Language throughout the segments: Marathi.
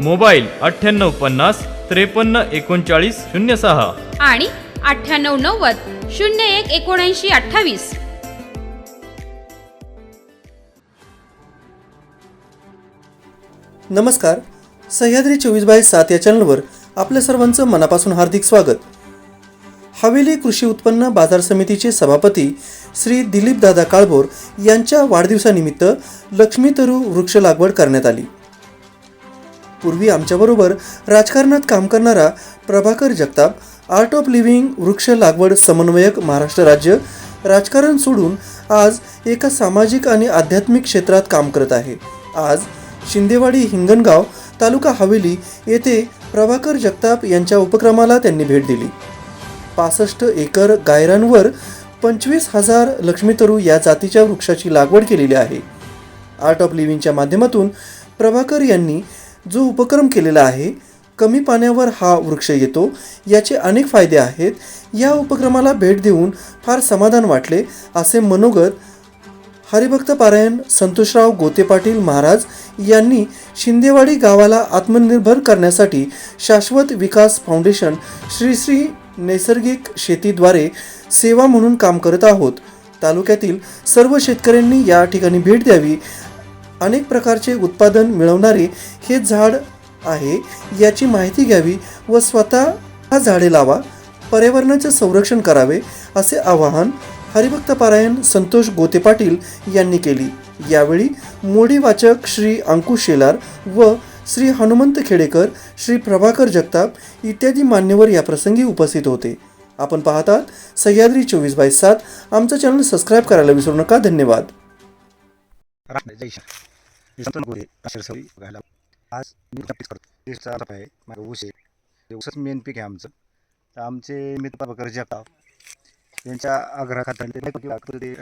मोबाईल अठ्ठ्याण्णव पन्नास त्रेपन्न एकोणचाळीस शून्य सहा. आणि अठ्ठ्याण्णव नव्वद शून्य एक एकोणऐंशी अठ्ठावीस. नमस्कार. सह्याद्री चोवीस बाय सात या चॅनलवर आपल्या सर्वांचं मनापासून हार्दिक स्वागत. हवेली कृषी उत्पन्न बाजार समितीचे सभापती श्री दिलीपदादा काळभोर यांच्या वाढदिवसानिमित्त लक्ष्मी तरू वृक्ष लागवड करण्यात आली. पूर्वी आमच्याबरोबर राजकारणात काम करणारा Prabhakar Jagtap art of living वृक्ष लागवड समन्वयक महाराष्ट्र राज्य राजकारण सोडून आज एका सामाजिक आणि आध्यात्मिक क्षेत्रात काम करत आहे. आज शिंदेवाडी हिंगणगाव तालुका हवेली येथे प्रभाकर जगताप यांच्या उपक्रमाला त्यांनी भेट दिली. पासष्ट एकर गायरांवर पंचवीस हजार लक्ष्मीतरू या जातीच्या वृक्षाची लागवड केलेली आहे. आर्ट ऑफ लिव्हिंगच्या माध्यमातून प्रभाकर यांनी जो उपक्रम केलेला आहे कमी पाण्यावर हा वृक्ष येतो. याचे अनेक फायदे आहेत. या उपक्रमाला भेट देऊन फार समाधान वाटले असे मनोगत हरिभक्त पारायण संतोषराव गोते पाटील महाराज यांनी शिंदेवाडी गावाला आत्मनिर्भर करण्यासाठी शाश्वत विकास फाउंडेशन श्री श्री नैसर्गिक शेतीद्वारे सेवा म्हणून काम करत आहोत. तालुक्यातील सर्व शेतकऱ्यांनी या ठिकाणी भेट द्यावी. अनेक प्रकारचे उत्पादन मिळवणारे हे झाड आहे याची माहिती घ्यावी व स्वतः हा झाडे लावा पर्यावरणाचे संरक्षण करावे असे आवाहन हरिभक्त पारायण संतोष गोते पाटील यांनी केली. यावेळी मोडी वाचक श्री अंकुश शेलार व श्री हनुमंत खेडेकर श्री प्रभाकर जगताप इत्यादी मान्यवर या प्रसंगी उपस्थित होते. आपण पाहतात सह्याद्री चोवीस बाय सात. आमचं चॅनल सबस्क्राईब करायला विसरू नका. धन्यवाद. बघायला आज मी नक्कीच करतो. आहे. माझं ऊस आहे. ऊसच मेन पीक आहे आमचं. तर आमचे मित्र प्रभाकर जगताप यांच्या आग्रहाखातर ते नाही का ते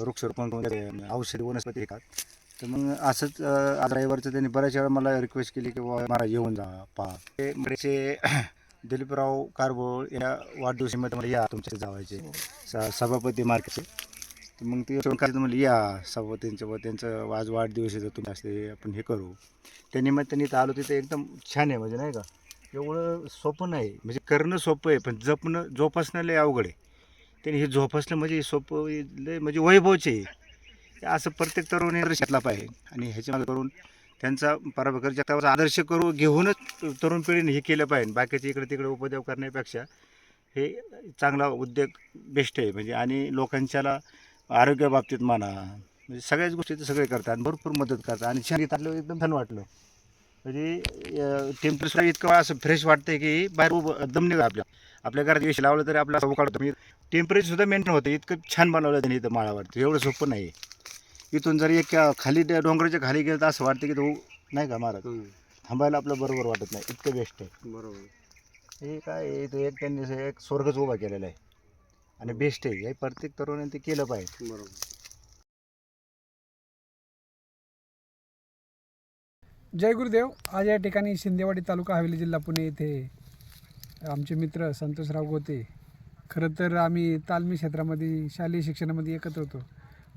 वृक्षारोपण औषधी वनस्पती येतात तर मग असंच आज त्यांनी बऱ्याच वेळा मला रिक्वेस्ट केली की बाबा मला येऊन जा पहा. ते बरेचसे दिलीपराव कारबोळ या वाढदिवशीमध्ये मला या तुमच्या जावायचे. स- सभापती मार्केटचे. तर मग ते काय म्हणले या सभापतींचं व त्यांचं आज वाढदिवस येतो तुम्ही असते आपण हे करू. त्या निमित्ताने इथं आलो तिथे एकदम छान आहे म्हणजे नाही का एवढं सोपं नाही म्हणजे करणं सोपं आहे पण जपणं जोपासणं लय अवघड आहे. त्यांनी हे जोपासणं म्हणजे सोपं लय म्हणजे वैभवचे हे असं प्रत्येक तरुण घेतला पाहिजे. आणि ह्याच्यामध्ये करून त्यांचा पराभकर जगताचा आदर्श करू घेऊनच तरुण पिढीने हे केलं पाहिजे. बाकीचे इकडे तिकडे उपद्रव करण्यापेक्षा हे चांगला उद्योग बेस्ट आहे म्हणजे आणि लोकांच्याला आरोग्याबाबतीत म्हणा म्हणजे सगळ्याच गोष्टी ते सगळे करतात भरपूर मदत करतात. आणि शरीरात आलं एकदम छान वाटलं. म्हणजे टेम्परेचर इतकं असं फ्रेश वाटतं की बाहेर उभं दम निघा आपल्या आपल्या घरात एसी लावलं तरी आपला काढतो. म्हणजे टेम्परेचर सुद्धा मेंटेन होतं. इतकं छान बनवलं त्यांनी इथं माळावरती एवढं सोपं नाही. इथून जर एक खाली डोंगराच्या खाली गेलं तर असं वाटतं की तो नाही का महाराज थांबायला आपलं बरोबर वाटत नाही. इतकं बेस्ट आहे. बरोबर. हे काय एक त्यांनी एक स्वर्गच उभा केलेला आहे. आणि बेस्ट आहे. हे प्रत्येक तरुणाने ते केलं पाहिजे. बरोबर. जय गुरुदेव. आज या ठिकाणी शिंदेवाडी तालुका हवेली जिल्हा पुणे येथे आमचे मित्र संतोषराव गोते. खरं तर आम्ही तालमी क्षेत्रामध्ये शालेय शिक्षणामध्ये एकत्र होतो.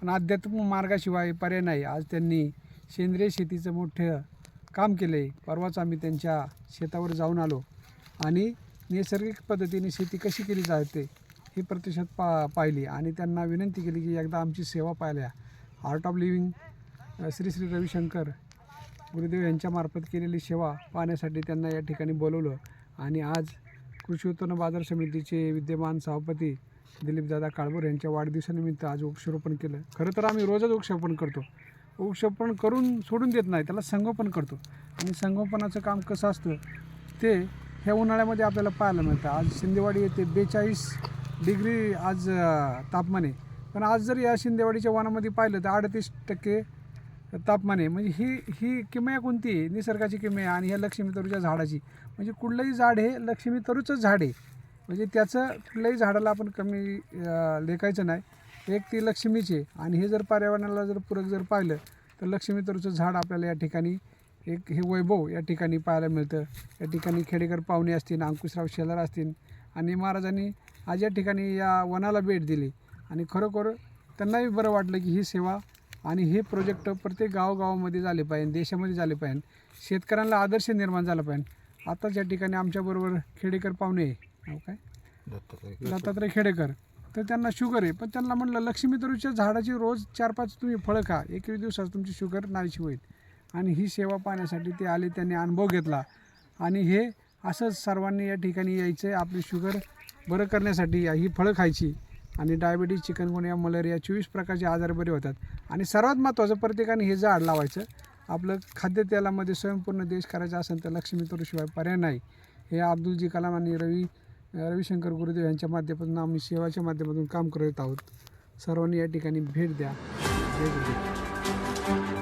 पण अध्यात्म मार्गाशिवाय पर्याय नाही. आज त्यांनी सेंद्रिय शेतीचं मोठं काम केलं आहे परवाच आम्ही त्यांच्या शेतावर जाऊन आलो. आणि नैसर्गिक पद्धतीने शेती कशी केली जाते ही प्रत्यक्षात पा पाहिली. आणि त्यांना विनंती केली की एकदा आमची सेवा पाहिल्या. Art of living Shri Shri Ravishankar Gurudev यांच्यामार्फत केलेली सेवा पाहण्यासाठी त्यांना या ठिकाणी बोलवलं. आणि आज कृषी उत्पन्न बाजार समितीचे विद्यमान सभापती दिलीपदादा काळभोर यांच्या वाढदिवसानिमित्त आज वृक्षारोपण केलं. खरं तर आम्ही रोजच वृक्षारोपण करतो. वृक्षारोपण करून सोडून देत नाही त्याला संगोपन करतो. आणि संगोपनाचं काम कसं असतं ते ह्या उन्हाळ्यामध्ये आपल्याला पाहायला मिळतं. आज शिंदेवाडी येथे बेचाळीस डिग्री आज तापमान आहे. पण आज जर या शिंदेवाडीच्या वनामध्ये पाहिलं तर अडतीस टक्के तापमान आहे. म्हणजे ही ही किमया कोणती आहे? निसर्गाची किमया आणि ह्या लक्ष्मी तरूच्या झाडाची. म्हणजे कुठलंही झाड हे लक्ष्मी तरूचंच झाड आहे. म्हणजे त्याचं कुठल्याही झाडाला आपण कमी लेखायचं नाही. एक ती लक्ष्मीची आहे. आणि हे जर पर्यावरणाला जर पूरक जर पाहिलं तर लक्ष्मी तरूचं झाड आपल्याला या ठिकाणी एक हे वैभव या ठिकाणी पाहायला मिळतं. या ठिकाणी खेडेकर पाहुणे असतील अंकुशराव शेलार असतील आणि महाराजांनी आज या ठिकाणी या वनाला भेट दिली. आणि खरोखर त्यांनाही बरं वाटलं की ही सेवा आणि हे प्रोजेक्ट प्रत्येक गावगावामध्ये झाले पाहिजे देशामध्ये झाले पाहिजे. शेतकऱ्यांना आदर्श निर्माण झाला पाहिजे. आताच या ठिकाणी आमच्याबरोबर खेडेकर पाहुणे काय? दत्तात्रय खेडेकर. तर त्यांना शुगर आहे. पण त्यांना म्हणलं लक्ष्मी तरूच्या झाडाची रोज चार पाच तुम्ही फळं खा. एकवीस दिवसात तुमची शुगर नाहीशी होईल. आणि ही सेवा पाहण्यासाठी ते आले त्यांनी अनुभव घेतला. आणि हे असंच सर्वांनी या ठिकाणी यायचं आहे आपली शुगर बरं करण्यासाठी ही फळं खायची. आणि डायबिटीज चिकनगुनिया मलेरिया चोवीस प्रकारचे आजार बरे होतात. आणि सर्वात महत्त्वाचं प्रत्येकाने हे झाड लावायचं. आपलं खाद्यतेलामध्ये स्वयंपूर्ण देश करायचा असेल तर लक्ष्मी तरूशिवाय पर्याय नाही. हे अब्दुलजी कलाम आणि रवी रविशंकर गुरुदेव यांच्या माध्यमातून आम्ही सेवाच्या माध्यमातून काम करत आहोत. सर्वांनी या ठिकाणी भेट द्या. जय गुरुदेव.